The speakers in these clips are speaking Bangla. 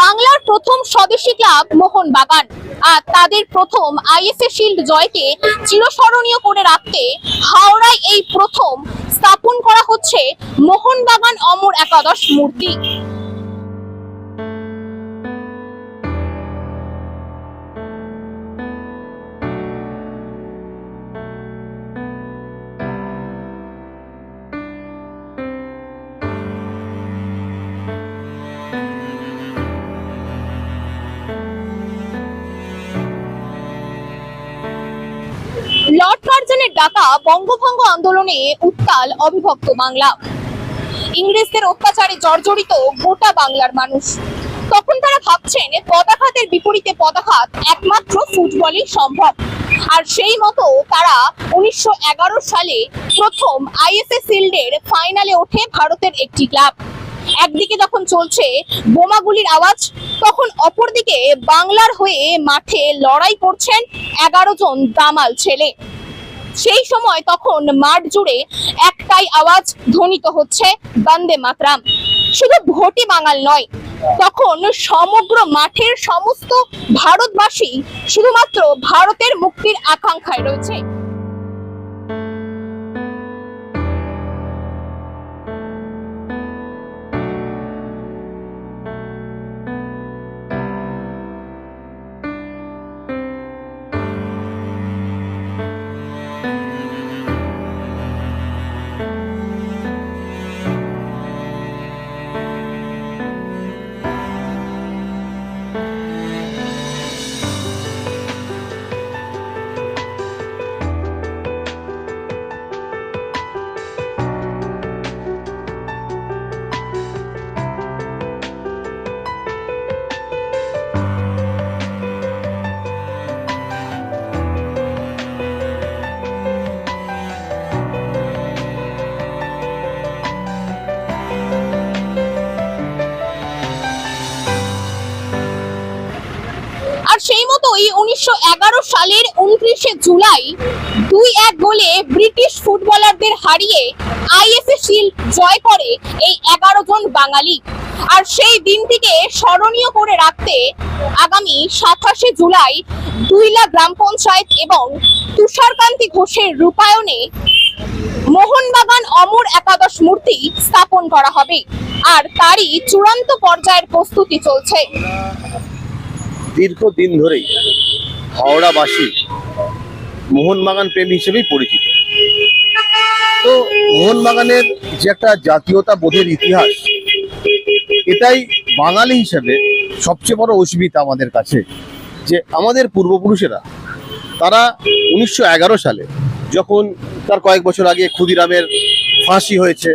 বাংলার প্রথম স্বদেশী ক্লাব মোহনবাগান। আর তাদের প্রথম আইএসএ শিল্ড জয়কে চিরস্মরণীয় করে রাখতে হাওড়ায় এই প্রথম স্থাপন করা হচ্ছে মোহনবাগান অমর একাদশ মূর্তি। লর্ড কার্জনের ডাকা বঙ্গভঙ্গ আন্দোলনে উত্তাল অবিভক্ত বাংলা। ইংরেজদের অত্যাচারে জর্জরিত গোটা বাংলার মানুষ। তখন তারা ভাবছেন পদাঘাতের বিপরীতে পদাঘাত একমাত্র ফুটবলই সম্ভব। আর সেই মতো তারা উনিশশো এগারো সালে প্রথম আইএসএ শিল্ডের ফাইনালে ওঠে ভারতের একটি ক্লাব। একদিকে যখন চলছে বোমাগুলির আওয়াজ, তখন অপরদিকে বাংলার হয়ে মাঠে লড়াই করছেন এগারো জন দামাল ছেলে। সেই সময় তখন মাঠ জুড়ে একটাই আওয়াজ ধ্বনিত হচ্ছে, বন্দে মাতরাম। শুধু ভোটই বাঙাল নয়, তখন সমগ্র মাঠের সমস্ত ভারতবাসী শুধুমাত্র ভারতের মুক্তির আকাঙ্ক্ষায় রয়েছে। মতোই উনিশশো সালের উনত্রিশে জুলাই দুই এক গোলে ব্রিটিশ ফুটবলারদের হারিয়ে আইএফএ শিল্ড জয় করে এই এগারো জন বাঙালি। আর সেই দিনটিকে স্মরণীয় করে রাখতে আগামী সাতাশে জুলাই দুইলা গ্রাম পঞ্চায়েত এবং তুষারকান্তি ঘোষের রূপায়ণে মোহনবাগান অমর একাদশ মূর্তি স্থাপন করা হবে। আর তারই চূড়ান্ত পর্যায়ের প্রস্তুতি চলছে। দীর্ঘদিন ধরেই হাওড়াবাসী মোহনবাগান প্রেমী হিসেবেই পরিচিত। তো মোহনবাগানের যে একটা জাতীয়তা বোধের ইতিহাস, এটাই বাঙালি হিসেবে সবচেয়ে বড় অস্মিতা আমাদের কাছে, যে আমাদের পূর্বপুরুষেরা, তারা উনিশশো এগারো সালে যখন তার কয়েক বছর আগে ক্ষুদিরামের ফাঁসি হয়েছে,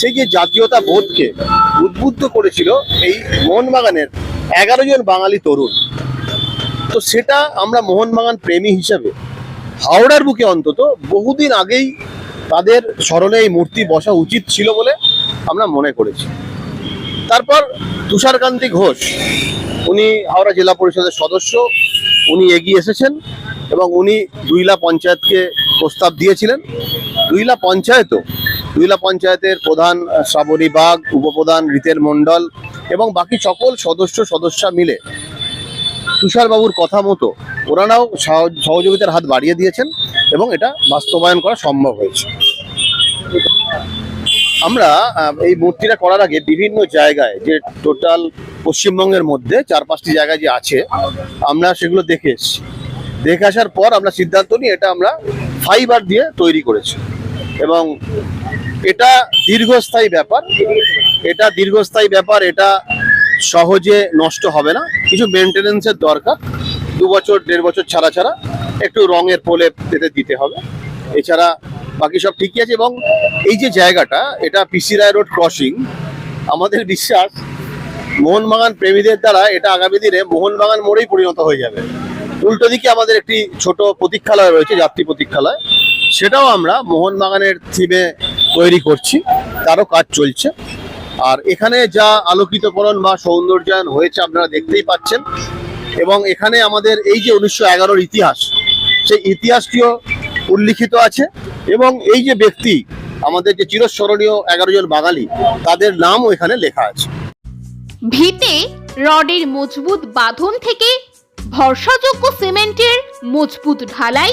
সেই যে জাতীয়তা বোধকে উদ্বুদ্ধ করেছিল এই মোহনবাগানের এগারো জন বাঙালি তরুণ। তো সেটা আমরা মোহনবাগান প্রেমী হিসাবে হাওড়ার বুকে অন্তত বহুদিন আগেই তাদের স্মরণে এই মূর্তি বসা উচিত ছিল বলে আমরা মনে করেছি। তারপর তুষারকান্তি ঘোষ, উনি হাওড়া জেলা পরিষদের সদস্য, উনি এগিয়ে এসেছেন এবং উনি দুইলা পঞ্চায়েতকে প্রস্তাব দিয়েছিলেন। দুইলা পঞ্চায়েতও, দুইলা পঞ্চায়েতের প্রধান শ্রাবণী বাগ, উপপ্রধান রিতের মণ্ডল এবং বাকি সকল সদস্য, সদস্যা মিলে তুষারবাবুর কথা মতো ওনারাও সহযোগিতার হাত বাড়িয়ে দিয়েছেন এবং এটা বাস্তবায়ন করা সম্ভব হয়েছে। আমরা এই মূর্তিটা করার আগে বিভিন্ন জায়গায় যে টোটাল পশ্চিমবঙ্গের মধ্যে চার পাঁচটি জায়গায় যে আছে, আমরা সেগুলো দেখে এসেছি। দেখে আসার পর আমরা সিদ্ধান্ত নিই এটা আমরা ফাইবার দিয়ে তৈরি করেছি। এবং এটা দীর্ঘস্থায়ী ব্যাপার। এটা দীর্ঘস্থায়ী ব্যাপার, এটা সহজে নষ্ট হবে না। কিছু মেনটেনেন্সের দরকার। দু বছর, দেড় বছর ছাড়া ছাড়া একটু রঙের পোলে এতে দিতে হবে। এছাড়া বাকি সব ঠিকই আছে এবং এই যে জায়গাটা, এটা পিসি রায় রোড ক্রসিং আমাদের বিশ্বাস মোহনবাগান প্রেমীদের দ্বারা এটা আগামী দিনে মোহনবাগান মোড়েই পরিণত হয়ে যাবে। উল্টো দিকে আমাদের একটি ছোট প্রতীক্ষালয় রয়েছে, যাত্রী প্রতীক্ষালয়। সেটাও আমরা মোহনবাগানের থিমে তৈরি করছি, তারও কাজ চলছে। আর এখানে যা আলোকিতকরণ বা সৌন্দর্যায়ন হয়েছে আপনারা দেখতেই পাচ্ছেন। এবং এখানে আমাদের এই যে উনিশশো এগারোর ইতিহাস, সেই ইতিহাসটিও উল্লিখিত আছে। এবং এই যে ব্যক্তি, আমাদের যে চিরস্মরণীয় এগারো জন বাঙালি, তাদের নামও এখানে লেখা আছে। ভিতে রডের মজবুত বাঁধন থেকে ভরসাযোগ্য সিমেন্টের মজবুত ঢালাই